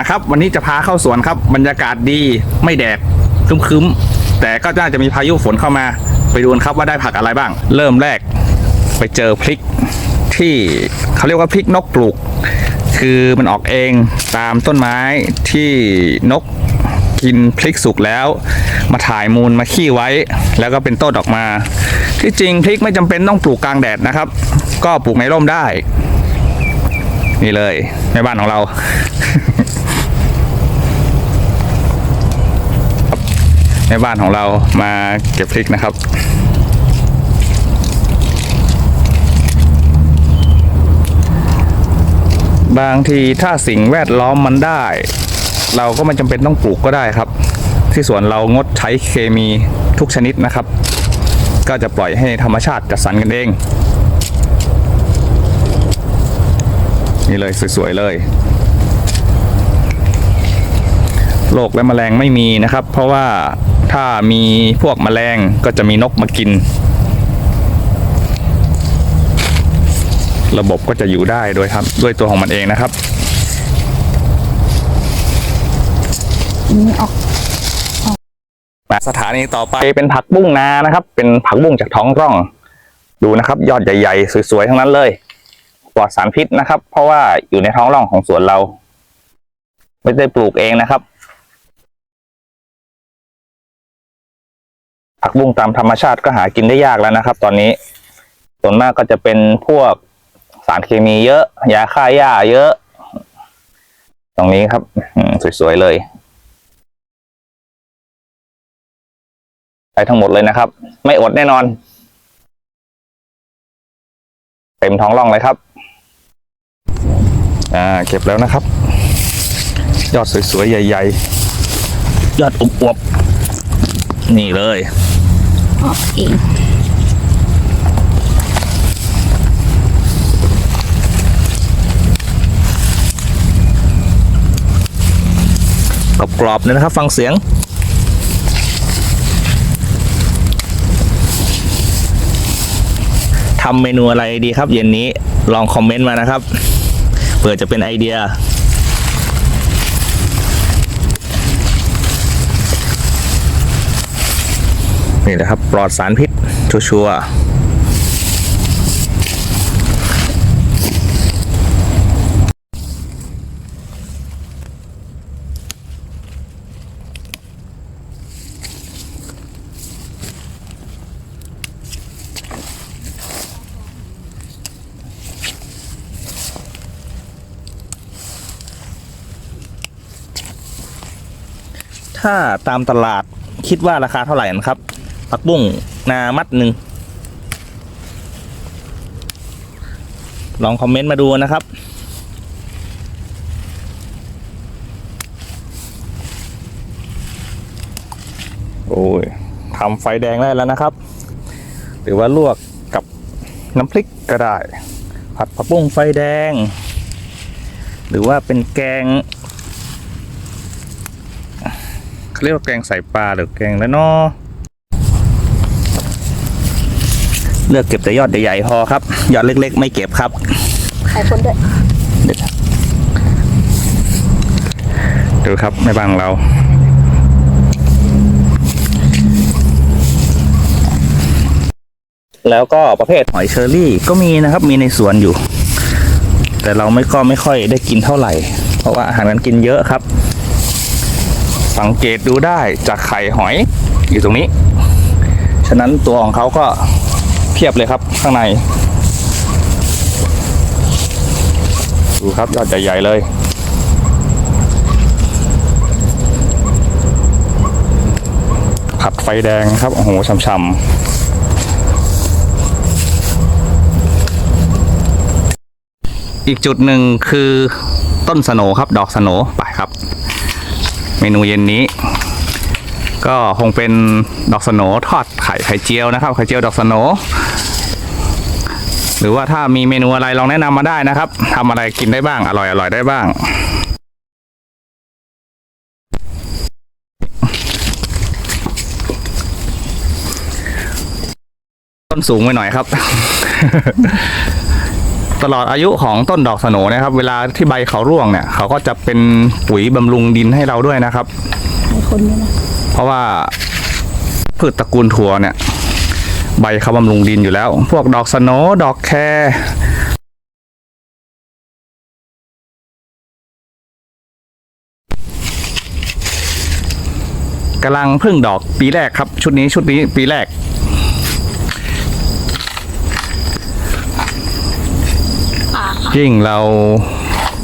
มาครับ วันนี้จะพาเข้าสวนครับ บรรยากาศดีไม่แดดคึ้มๆ แต่ก็น่าจะมีพายุฝนเข้ามา ไปดูกันครับว่าได้ผักอะไรบ้าง เริ่มแรกไปเจอพริกที่เขาเรียกว่าพริกนกปลูก คือมันออกเองตามต้นไม้ที่นกกินพริกสุกแล้ว มาถ่ายมูลมาขี้ไว้ แล้วก็เป็นต้นออกมา ที่จริงพริกไม่จำเป็นต้องปลูกกลางแดดนะครับ ก็ปลูกในร่มได้ นี่เลยแม่บ้านของเรา แม่บ้านของเรามาเก็บพริกนะครับบางทีถ้าสิ่งแวดล้อมมันได้ เราก็ไม่จำเป็นต้องปลูกก็ได้ครับ ที่สวนเรางดใช้เคมีทุกชนิดนะครับ ก็จะปล่อยให้ธรรมชาติจัดสรรกันเองนี่เลยสวยๆเลยโรคและแมลงไม่มีนะครับ เพราะว่า ถ้ามีพวกแมลงก็จะมีนกมากิน ระบบก็จะอยู่ได้โดยครับ ด้วยตัวของมันเองนะครับนี่ออกมาสถานีต่อไปเป็นผักบุ้งนานะครับ เป็นผักบุ้งจากท้องร่อง ดูนะครับ ยอดใหญ่ๆ สวยๆ ทั้งนั้นเลย ปลอดสารพิษนะครับ เพราะว่าอยู่ในท้องร่องของสวนเรา ไม่ได้ปลูกเองนะครับ ผักบุ้งตามธรรมชาติก็หากินได้ยากแล้วนะครับ ตอนนี้ส่วนมากก็จะเป็นพวกสารเคมีเยอะ ยาฆ่าหญ้าเยอะ ตรงนี้ครับสวยๆเลยไปทั้งหมดเลยนะครับ ไม่อดแน่นอน เต็มท้องร่องเลยครับ อ่า เก็บแล้วนะครับ ยอดสวยๆ ใหญ่ ๆ ยอดอวบๆนี่เลย ออกเองกรอบๆเลยนะครับ ฟังเสียงทำเมนูอะไรดีครับ เย็นนี้ลองคอมเมนต์มานะครับเผื่อจะเป็นไอเดีย นี่แหละครับ ปลอดสารพิษชัวร์ๆถ้าตามตลาดคิดว่าราคาเท่าไหร่นะครับ ผักบุ้งนามัดหนึ่งลองคอมเมนต์มาดูนะครับ โอ้ยทำไฟแดงได้แล้วนะครับ หรือว่าลวกกับน้ำพริกก็ได้ ผัดผักบุ้งไฟแดง หรือว่าเป็นแกงเขาเรียกว่าแกงใส่ปลาหรือแกงแล้วเนาะ เลือกเก็บแต่ยอดใหญ่ๆพอครับยอดเล็ก ๆ ไม่เก็บครับใครคนด้วยดูครับในบ้านของเราแล้วก็ประเภทหอยเชอรี่ก็มีนะครับมีในสวนอยู่ แต่เราไม่ก็ไม่ค่อยได้กินเท่าไหร่ เพราะว่าอาหารกันกินเยอะครับ สังเกตดูได้จากไข่หอยอยู่ตรงนี้ ฉะนั้นตัวของเขาก็เพียบเลยครับข้างใน ดูครับยอดใหญ่ ๆ เลย ผัดไฟแดงครับ โอ้โหช่ำๆอีกจุดหนึ่งคือต้นสโนครับ ดอกสโนไปครับ เมนูเย็นนี้ก็คงเป็นดอกสโนทอดไข่ไข่เจียวนะครับ ไข่เจียวดอกสโน หรือว่าถ้ามีเมนูอะไรลองแนะนำมาได้นะครับทำอะไรกินได้บ้าง อร่อยอร่อยได้บ้าง ต้นสูงไปหน่อยครับ ตลอดอายุของต้นดอกสโหนนะครับ เวลาที่ใบเขาร่วงเนี่ย เขาก็จะเป็นปุ๋ยบำรุงดินให้เราด้วยนะครับใครคนด้วยนะเพราะว่าพืชตระกูลถั่วเนี่ย ใบเขาบำรุงดินอยู่แล้ว พวกดอกสโนดอกแครกำลังพึ่งดอกปีแรกครับ ชุดนี้ชุดนี้ปีแรก ยิ่งเรา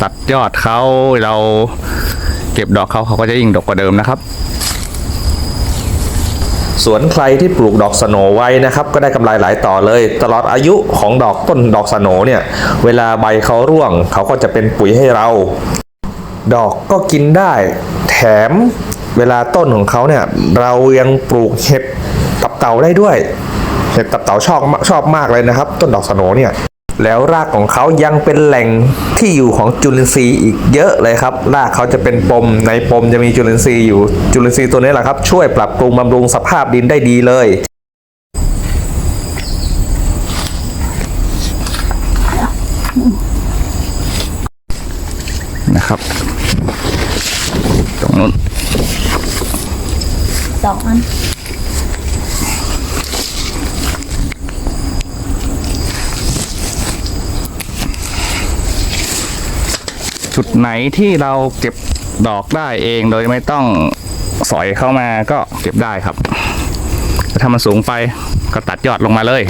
ตัดยอดเขาเราเก็บดอกเขาเขาก็จะยิ่งดกกว่าเดิมนะครับ สวนใครที่ปลูกดอกสโนไว้นะครับก็ได้กำไรหลายต่อเลย ตลอดอายุของดอกต้นดอกสโนเนี่ยเวลาใบเขาร่วง เขาก็จะเป็นปุ๋ยให้เรา ดอกก็กินได้ แถมเวลาต้นของเขาเนี่ยเรายังปลูกเห็ดตับเต่าได้ด้วยเห็ดตับเต่าชอบชอบมากเลยนะครับ ต้นดอกสโนเนี่ย แล้วรากของเขายังเป็นแหล่งที่อยู่ของจุลินทรีย์อีกเยอะเลยครับ รากเขาจะเป็นปมในปมจะมีจุลินทรีย์อยู่จุลินทรีย์ตัวนี้แหละครับ ช่วยปรับปรุงบำรุงสภาพดินได้ดีเลยนะครับ ตรงนู้นสองอัน จุดไหนที่เราเก็บดอกได้เองโดยไม่ต้องสอยเข้ามาก็เก็บได้ครับถ้ามันสูงไปก็ตัดยอดลงมาเลย